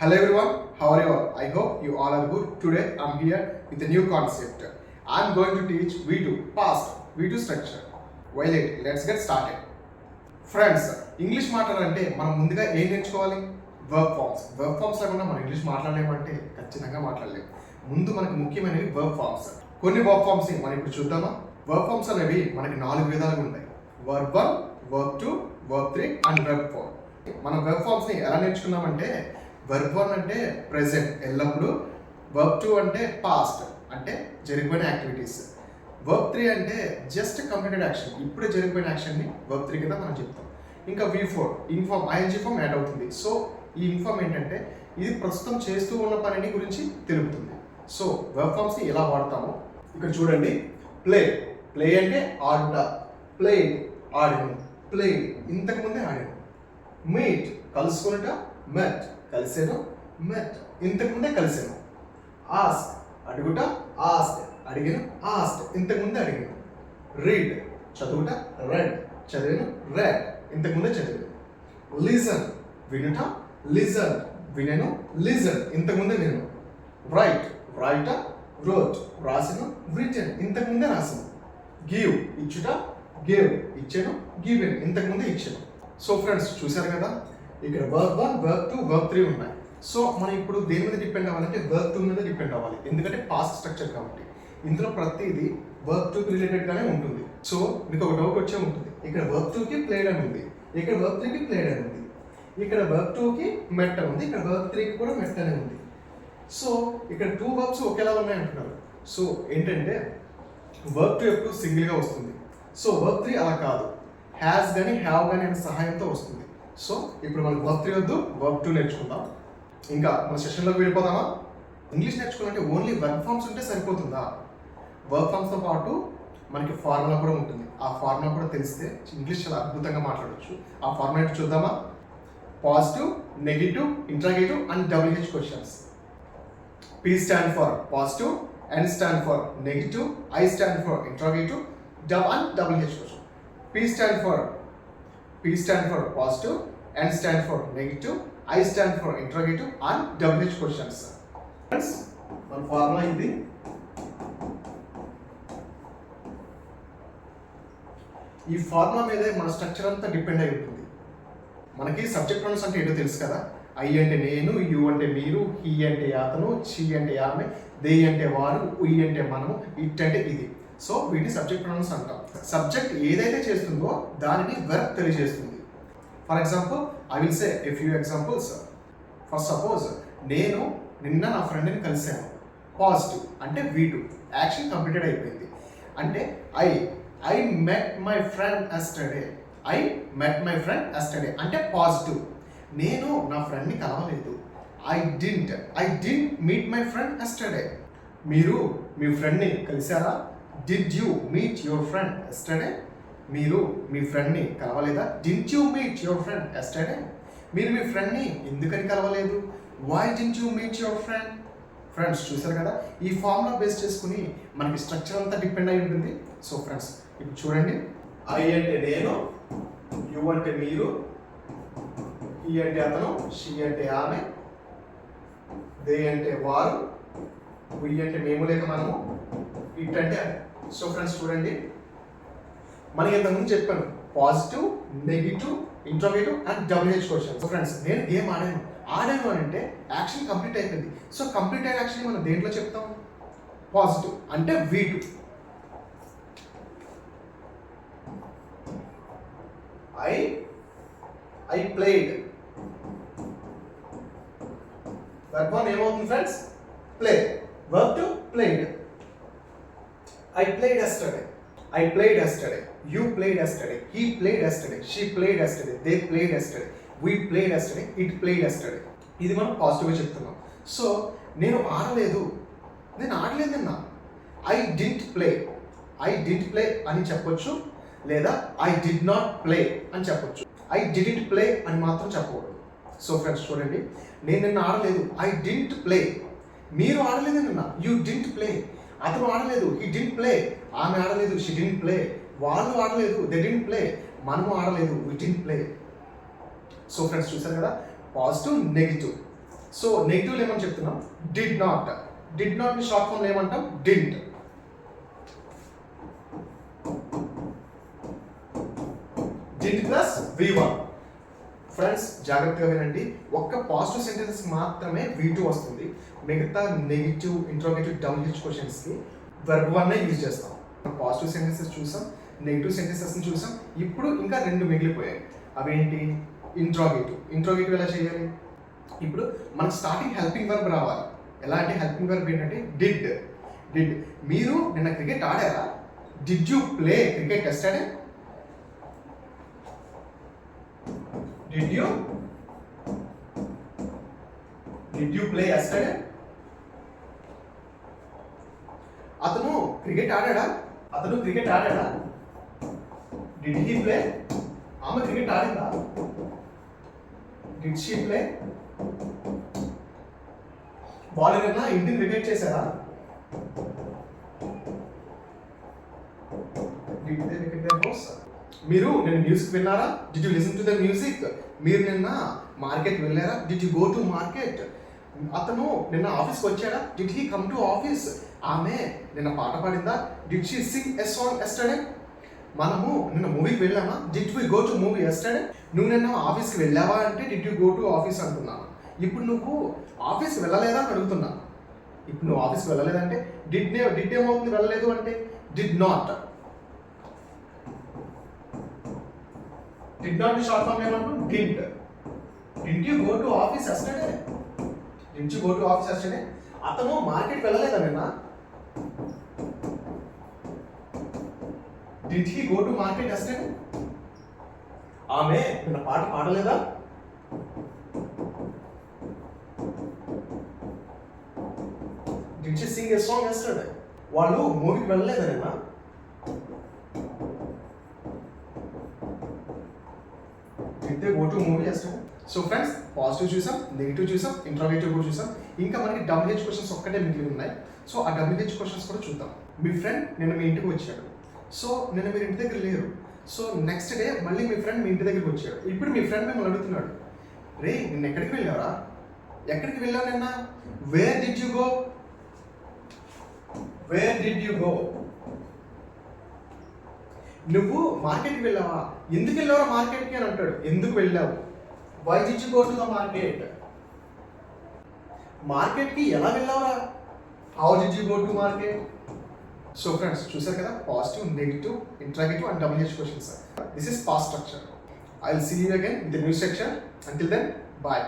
Hello everyone, how are you all? I hope you all are good. Today I'm here with a new concept. I'm going to teach V2, past, V2 structure. Well, it, let's get started. Friends English మాట్లాడాలంటే మనం ముందుగా ఏం నేర్చుకోవాలి work forms work forms లేకుండా మనం English మాట్లాడలేమంటే ఖచ్చితంగా మాట్లాడలేము ముందు మనకి ముఖ్యమైనవి వర్క్ ఫార్మ్స్ కొన్ని వర్క్ ఫార్మ్స్ మనం ఇప్పుడు చూద్దామా వర్క్ ఫార్మ్స్ అనేవి మనకి నాలుగు విధాలుగా ఉంటాయి verb one verb two verb three and verb four మనం వర్క్ ఫార్మ్స్ని ఎలా నేర్చుకున్నామంటే వర్క్ వన్ అంటే ప్రెజెంట్ ఎల్లప్పుడూ. వర్క్ టూ అంటే పాస్ట్ అంటే జరిగిపోయిన యాక్టివిటీస్ వర్బ్ త్రీ అంటే జస్ట్ కంప్లీటెడ్ యాక్షన్ ఇప్పుడే జరిగిపోయిన యాక్షన్ని వర్బ్ త్రీ కింద మనం చెప్తాం. ఇంకా V four in form ING form add అవుతుంది. సో ఈ ఇన్ఫార్మ్ ఏంటంటే ఇది ప్రస్తుతం చేస్తూ ఉన్న పనిని గురించి తెలుపుతుంది. సో వెబ్ ఫామ్స్ని ఎలా వాడతామో ఇక్కడ చూడండి. ప్లే ప్లే అంటే ఆడుట ప్లే ఆడాను ప్లే ఇంతకుముందే ఆడాను. మీట్ కలుసుకున్నట మెట్ కలిసాను మెట్ ఇంతకు ముందే కలిసాను. ఆస్క్ అడుగుట ఆస్క్ అడిగాను ఆస్ట్ ఇంతకు ముందే అడిగాను. రీడ్. చదువుట రెడ్. చదివాను రెడ్ ఇంతకు ముందే చదివాను. లిజన్. వినుట లిజన్. వినను లిజన్. ఇంతకుముందే నేను రైట్. రైట రోట్ రాసిన రిటర్న్ ఇంతకు ముందే రాసాను. గివ్. ఇచ్చుట గేవ్. ఇచ్చాను గివెన్. ఇంతకుముందే ఇచ్చాను. సో ఫ్రెండ్స్ చూశారు కదా? ఇక్కడ verb one verb two verb three ఉన్నాయి. సో మనం ఇప్పుడు దేని మీద డిపెండ్ అవ్వాలంటే వర్క్ టూ మీద డిపెండ్ అవ్వాలి. ఎందుకంటే పాస్ట్ స్ట్రక్చర్ కాబట్టి. ఇందులో ప్రతిదీ వర్క్ టూకి రిలేటెడ్గానే ఉంటుంది. సో మీకు ఒక డౌట్ వచ్చే ఉంటుంది. ఇక్కడ వర్క్ టూకి ప్లేడ్ అని ఉంది. ఇక్కడ వర్క్ త్రీకి ప్లేడ్ అని ఉంది. ఇక్కడ వర్క్ టూకి మెట్ అని ఉంది. ఇక్కడ వర్క్ త్రీకి కూడా మెట్ అని ఉంది. సో ఇక్కడ టూ వర్క్స్ ఒకేలా ఉన్నాయి అంటున్నారు సో ఏంటంటే వర్క్ టూ ఎప్పుడు సింగిల్గా వస్తుంది. సో వర్క్ త్రీ అలా కాదు. హ్యాస్ కానీ హ్యావ్ కానీ అనే సహాయంతో వస్తుంది. సో ఇప్పుడు మనకు వర్క్ త్రీ వద్దు వర్క్ టూ నేర్చుకుందాం. ఇంకా మన సెషన్లోకి వెళ్ళిపోదామా? ఇంగ్లీష్ నేర్చుకోవాలంటే ఓన్లీ వర్క్ ఫార్మ్స్ ఉంటే సరిపోతుందా? వర్క్ ఫార్మ్స్తో పాటు మనకి ఫార్ములా కూడా ఉంటుంది. ఆ ఫార్ములా కూడా తెలిస్తే ఇంగ్లీష్ చాలా అద్భుతంగా మాట్లాడవచ్చు ఆ ఫార్ములా చూద్దామా? Positive negative interrogative and WH questions. P stand for positive N stand for negative I stand for interrogative W and and H question P stand for P stand for positive, N stand for negative, I stand for interrogative and WH questions. Friends, మన formula ఇది. ఈ formula మీదే మన structure అంతా depend అయి ఉంటుంది. మనకి subject pronouns అంటే ఏంటో తెలుసు కదా? ఐ అంటే నేను యు అంటే మీరు హీ అంటే అతను చీ అంటే ఆమె దే అంటే వారు ఉయ్ అంటే మనము ఇట్ అంటే ఇది. సో వీటిని సబ్జెక్ట్ ప్రొనౌన్స్ అంటాం సబ్జెక్ట్ ఏదైతే చేస్తుందో దానిని వర్క్ తెలియజేస్తుంది. For example I will say a few examples for suppose నేను నిన్న నా ఫ్రెండ్ని కలిశాను. పాజిటివ్ అంటే వీ టూ యాక్షన్ కంప్లీటెడ్ అయిపోయింది. అంటే I I met my friend yesterday I met my friend yesterday అంటే పాజిటివ్ నేను నా ఫ్రెండ్ని కలవలేదు. I didn't I didn't meet my friend yesterday మీరు మీ ఫ్రెండ్ని కలిశారా? Did you meet your friend yesterday మీరు మీ ఫ్రెండ్ని కలవలేదా? Didn't you meet your friend yesterday మీరు మీ ఫ్రెండ్ని ఎందుకని కలవలేదు? Why didn't you meet your friend friends చూసారు కదా? ఈ ఫార్ములా బేస్ చేసుకుని మనకి స్ట్రక్చర్ అంతా డిపెండ్ అయి ఉంటుంది. సో ఫ్రెండ్స్ ఇప్పుడు చూడండి. ఐ అంటే నేను యు అంటే మీరు ఈ అంటే అతను షీ అంటే ఆమె దే అంటే వారు వి అంటే మేము లేక మనము. ఇట్ అంటే సో ఫ్రెండ్స్ చూడండి. మనకి ఇంతకుముందు చెప్పాను positive negative interrogative and WH question so friends నేను గేమ్ ఆడాను? ఆడాను అని అంటే యాక్షన్ కంప్లీట్ అయిపోయింది. సో కంప్లీట్ అయిన యాక్షన్ మనం దేంట్లో చెప్తాం? పాజిటివ్ అంటే V two I I played that one ఏమవుతుంది friends play verb two played I played yesterday I played yesterday you played yesterday he played yesterday she played yesterday they played yesterday we played yesterday it played yesterday ఇది మనం పాజిటివ్గా చెప్తున్నాం. So నేను ఆడలేదు. నేను ఆడలేదు నిన్న. I didn't play I didn't play అని చెప్పొచ్చు. లేదా ఐ డిడ్ నాట్ ప్లే అని చెప్పొచ్చు. ఐ డిడింట్ ప్లే అని మాత్రం చెప్పకూడదు. సో ఫ్రెండ్స్ చూడండి. నేను నిన్న ఆడలేదు. ఐ డింట్ ప్లే మీరు ఆడలేదన్నా యూ డింట్ ప్లే అతను ఆడలేదు. హీ డింట్ ప్లే ఆమె ఆడలేదు. షీ డింట్ ప్లే వాళ్ళు ఆడలేదు. దే డింట్ ప్లే మనము ఆడలేదు. We didn't play so friends చూసారు కదా? పాజిటివ్ నెగిటివ్ సో నెగిటివ్ ఏమని చెప్తున్నాం? Did not did not short form ఏమంటాం? Didn't didn't plus V one friends జాగ్రత్తగా వినండి. ఒక్క పాజిటివ్ సెంటెన్సెస్ మాత్రమే వీ టూ వస్తుంది. మిగతా నెగిటివ్ ఇంట్రోగేటివ్ డబ్ల్యూహెచ్ క్వశ్చన్స్కి వెర్బ్ వన్నే యూజ్ చేస్తాం. పాజిటివ్ సెంటెన్సెస్ చూసాం నెగిటివ్ సెంటెన్సెస్ని చూసాం. ఇప్పుడు ఇంకా రెండు మిగిలిపోయాయి. అవేంటి? ఇంట్రోగేటివ్ ఇంట్రోగేటివ్ ఎలా చేయాలి? ఇప్పుడు మనకు స్టార్టింగ్ హెల్పింగ్ వర్బ్ రావాలి. ఎలా అంటే హెల్పింగ్ వర్బ్ ఏంటంటే డిడ్ డిడ్ మీరు నిన్న క్రికెట్ ఆడారా? Did you play cricket yesterday did you did you play yesterday అతను క్రికెట్ ఆడాడా? అతను క్రికెట్ ఆడాడా? డిడ్ హీ ప్లే ఆమె క్రికెట్ ఆడిందా? డిడ్ షీ ప్లే బాల్ ఏమైనా ఇంటిని వికెట్ చేశారా? Did they wicket their house? మీరు నేను మ్యూజిక్ విన్నారా? Did you listen to the music మీరు నిన్న మార్కెట్ వెళ్ళారా? Did you go to market అతను నిన్న ఆఫీస్కి వచ్చాడా? Did he come to office ఆమె నిన్న పాట పాడిందా? Did she sing a song yesterday మనము నిన్న మూవీకి వెళ్ళామా? Did we go to movie yesterday నువ్వు నిన్న ఆఫీస్కి వెళ్ళావా అంటే did you go to office అంటున్నాను. ఇప్పుడు నువ్వు ఆఫీస్కి వెళ్ళలేదా అని అడుగుతున్నాను ఇప్పుడు నువ్వు ఆఫీస్కి వెళ్ళలేదంటే డిడ్ నే డిడ్ ఏమవుతుంది? వెళ్ళలేదు అంటే డిడ్ నాట్ షార్ట్ ఫామ్ ఏమంటాం didn't didn't you go to office yesterday didn't go to office yesterday అతను మార్కెట్ వెళ్ళలేదా నిన్న? Did he go to market yesterday ఆమె నిన్న పాట పాడలేదా? Did she sing a song yesterday వాళ్ళు మూవీకి వెళ్ళలేదా నిన్న? ఇదే గో టు మూవీ చేస్తాం సో ఫ్రెండ్స్ పాజిటివ్ చూసాం నెగిటివ్ చూసాం ఇంట్రోగేటివ్ కూడా చూసాం. ఇంకా మనకి డబ్ల్యూహెచ్ క్వశ్చన్స్ ఒక్కటే మిగిలి ఉన్నాయి. సో ఆ డబ్ల్యూహెచ్ క్వశ్చన్స్ కూడా చూద్దాం. మీ ఫ్రెండ్ నిన్న మీ ఇంటికి వచ్చాడు. సో నిన్న మీరు ఇంటి దగ్గర లేరు. సో నెక్స్ట్ డే మళ్ళీ మీ ఫ్రెండ్ మీ ఇంటి దగ్గరికి వచ్చాడు. ఇప్పుడు మీ ఫ్రెండ్ మిమ్మల్ని అడుగుతున్నాడు. రే నిన్న ఎక్కడికి వెళ్ళావరా? ఎక్కడికి వెళ్ళావు నిన్న? Where did you go where did you go నువ్వు మార్కెట్కి వెళ్ళావా? ఎందుకు వెళ్ళావా మార్కెట్కి అని అంటాడు. ఎందుకు వెళ్ళావు? Why did you the market మార్కెట్కి ఎలా వెళ్ళావరా? How did you go to market so friends చూసారు కదా positive negative interrogative and WH questions this is past structure I will see you again with new section until then bye